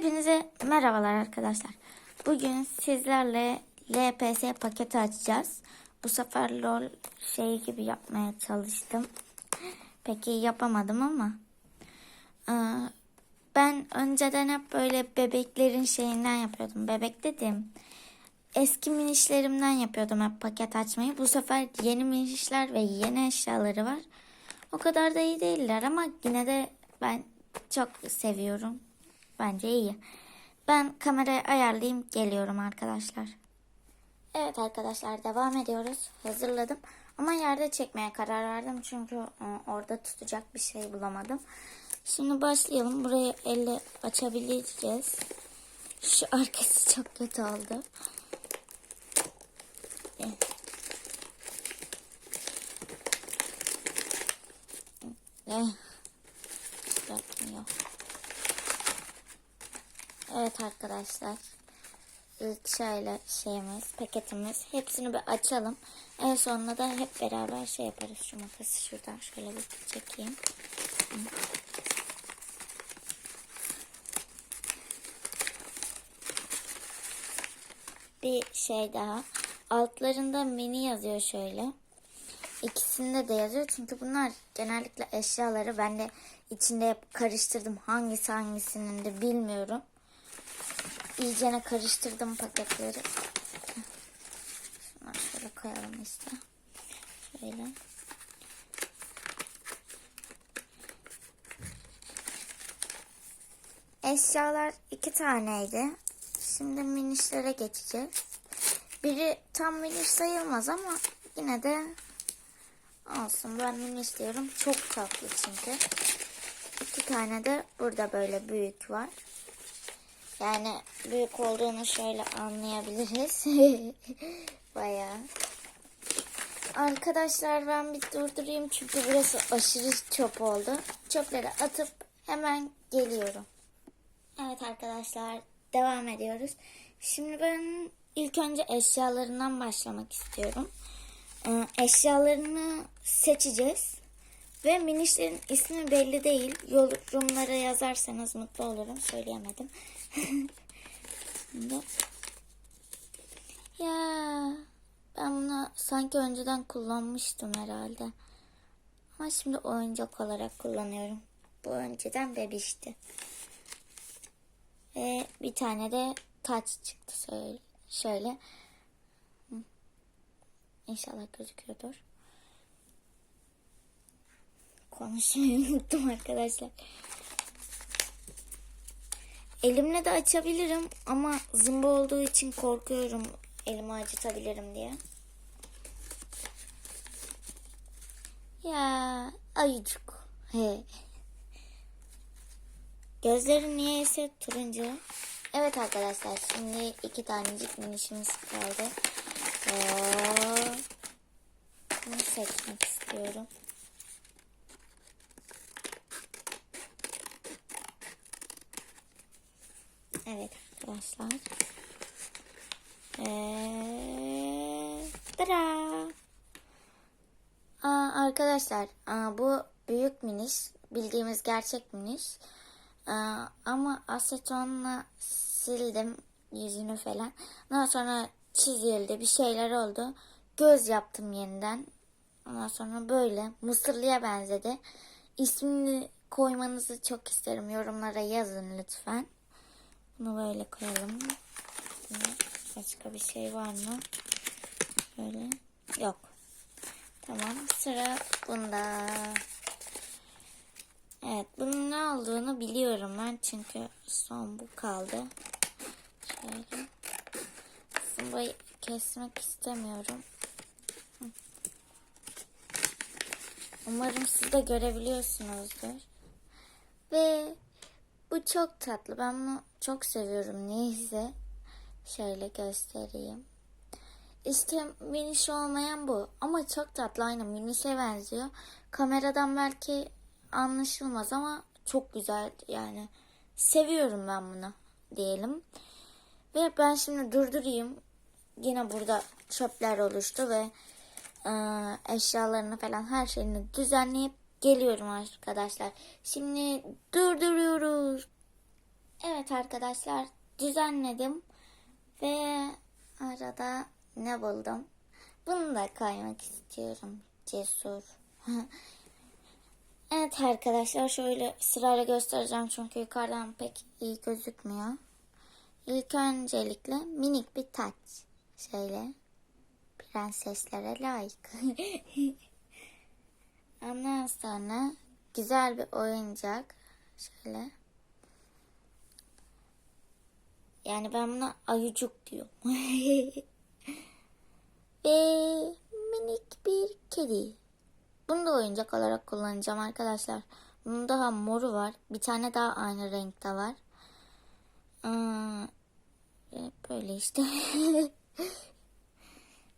Hepinize merhabalar arkadaşlar. Bugün sizlerle LPS paketi açacağız. Bu sefer LOL şey gibi yapmaya çalıştım. Peki yapamadım ama. Ee, Ben önceden hep böyle bebeklerin şeyinden yapıyordum. Bebek dedim. Eski minişlerimden yapıyordum hep paket açmayı. Bu sefer yeni minişler ve yeni eşyaları var. O kadar da iyi değiller ama yine de ben çok seviyorum. Bence iyi. Ben kamerayı ayarlayayım geliyorum arkadaşlar. Evet arkadaşlar devam ediyoruz. Hazırladım. Ama yerde çekmeye karar verdim. Çünkü e, orada tutacak bir şey bulamadım. Şimdi başlayalım. Burayı elle açabileceğiz. Şu arkası çok kötü oldu. Evet. Eh. Yapmıyor. Evet arkadaşlar. İlk şöyle şeyimiz, paketimiz. Hepsini bir açalım. En sonunda da hep beraber şey yaparız. Şu makası şuradan şöyle bir çekeyim. Bir şey daha. Altlarında mini yazıyor şöyle. İkisinde de yazıyor çünkü bunlar genellikle eşyaları ben de içinde hep karıştırdım hangisi hangisinin de bilmiyorum. İyicene karıştırdım paketleri. Şunları şöyle koyalım işte. Şöyle. Eşyalar iki taneydi. Şimdi minişlere geçeceğiz. Biri tam miniş sayılmaz ama yine de olsun. Ben miniş diyorum. Çok tatlı çünkü. İki tane de burada böyle büyük var. Yani büyük olduğunu şöyle anlayabiliriz. Bayağı. Arkadaşlar ben bir durdurayım çünkü burası aşırı çöp oldu. Çöpleri atıp hemen geliyorum. Evet arkadaşlar devam ediyoruz. Şimdi ben ilk önce eşyalarından başlamak istiyorum. Ee, eşyalarını seçeceğiz. Ve minişlerin ismi belli değil. Yorumlara yazarsanız mutlu olurum. Söyleyemedim. Ya ben bunu sanki önceden kullanmıştım herhalde. Ama şimdi oyuncak olarak kullanıyorum. Bu önceden bebişti. Ve bir tane de taç çıktı şöyle. şöyle. İnşallah gözüküyordur. Konuşmayı unuttum arkadaşlar. Elimle de açabilirim ama zımba olduğu için korkuyorum elimi acıtabilirim diye. Ya ayıcık. He. Gözleri niyeyse turuncu. Evet arkadaşlar şimdi iki tanecik minişimiz kaldı. Oo. Bunu seçmek istiyorum. Evet arkadaşlar. Ee! Aa, arkadaşlar aa, bu büyük miniş. Bildiğimiz gerçek miniş. Aa, ama asetonla sildim yüzünü falan. Ondan sonra çizildi bir şeyler oldu. Göz yaptım yeniden. Ondan sonra böyle mısırlıya benzedi. İsmini koymanızı çok isterim. Yorumlara yazın lütfen. Bunu böyle koyalım. Başka bir şey var mı? Böyle. Yok. Tamam. Sıra bunda. Evet. Bunun ne olduğunu biliyorum ben. Çünkü son bu kaldı. Şöyle. Zımbayı kesmek istemiyorum. Umarım siz de görebiliyorsunuzdur. Ve bu çok tatlı. Ben bunu çok seviyorum. Neyse. Şöyle göstereyim. İşte miniş olmayan bu. Ama çok tatlı. Aynı minişe benziyor. Kameradan belki anlaşılmaz ama çok güzel. Yani seviyorum ben bunu diyelim. Ve ben şimdi durdurayım. Yine burada çöpler oluştu ve e, eşyalarını falan her şeyini düzenleyip geliyorum arkadaşlar. Şimdi durduruyoruz. Evet arkadaşlar düzenledim ve arada ne buldum? Bunu da koymak istiyorum. Cesur. evet arkadaşlar şöyle sırayla göstereceğim çünkü yukarıdan pek iyi gözükmüyor. İlk öncelikle minik bir taç. Şöyle prenseslere layık. Ondan sonra güzel bir oyuncak. Şöyle. Yani ben buna ayıcık diyorum. Ve minik bir kedi. Bunu da oyuncak olarak kullanacağım arkadaşlar. Bunun daha moru var. Bir tane daha aynı renkte var. E, böyle işte.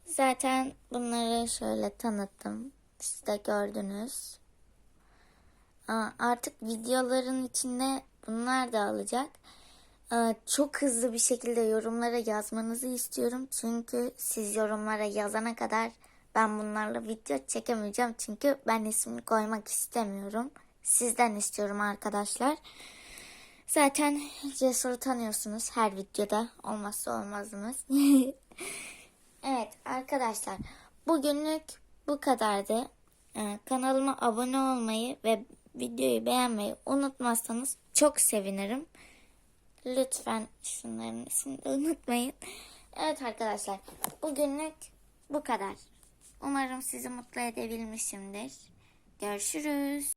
Zaten bunları şöyle tanıttım. Siz de gördünüz. Artık videoların içinde bunlar da alacak. Çok hızlı bir şekilde yorumlara yazmanızı istiyorum. Çünkü siz yorumlara yazana kadar ben bunlarla video çekemeyeceğim. Çünkü ben ismini koymak istemiyorum. Sizden istiyorum arkadaşlar. Zaten Cesur'u tanıyorsunuz her videoda. Olmazsa olmazımız. evet arkadaşlar. Bugünlük bu kadardı. Ee, kanalıma abone olmayı ve videoyu beğenmeyi unutmazsanız çok sevinirim. Lütfen şunların ismini unutmayın. Evet arkadaşlar. Bugünlük bu kadar. Umarım sizi mutlu edebilmişimdir. Görüşürüz.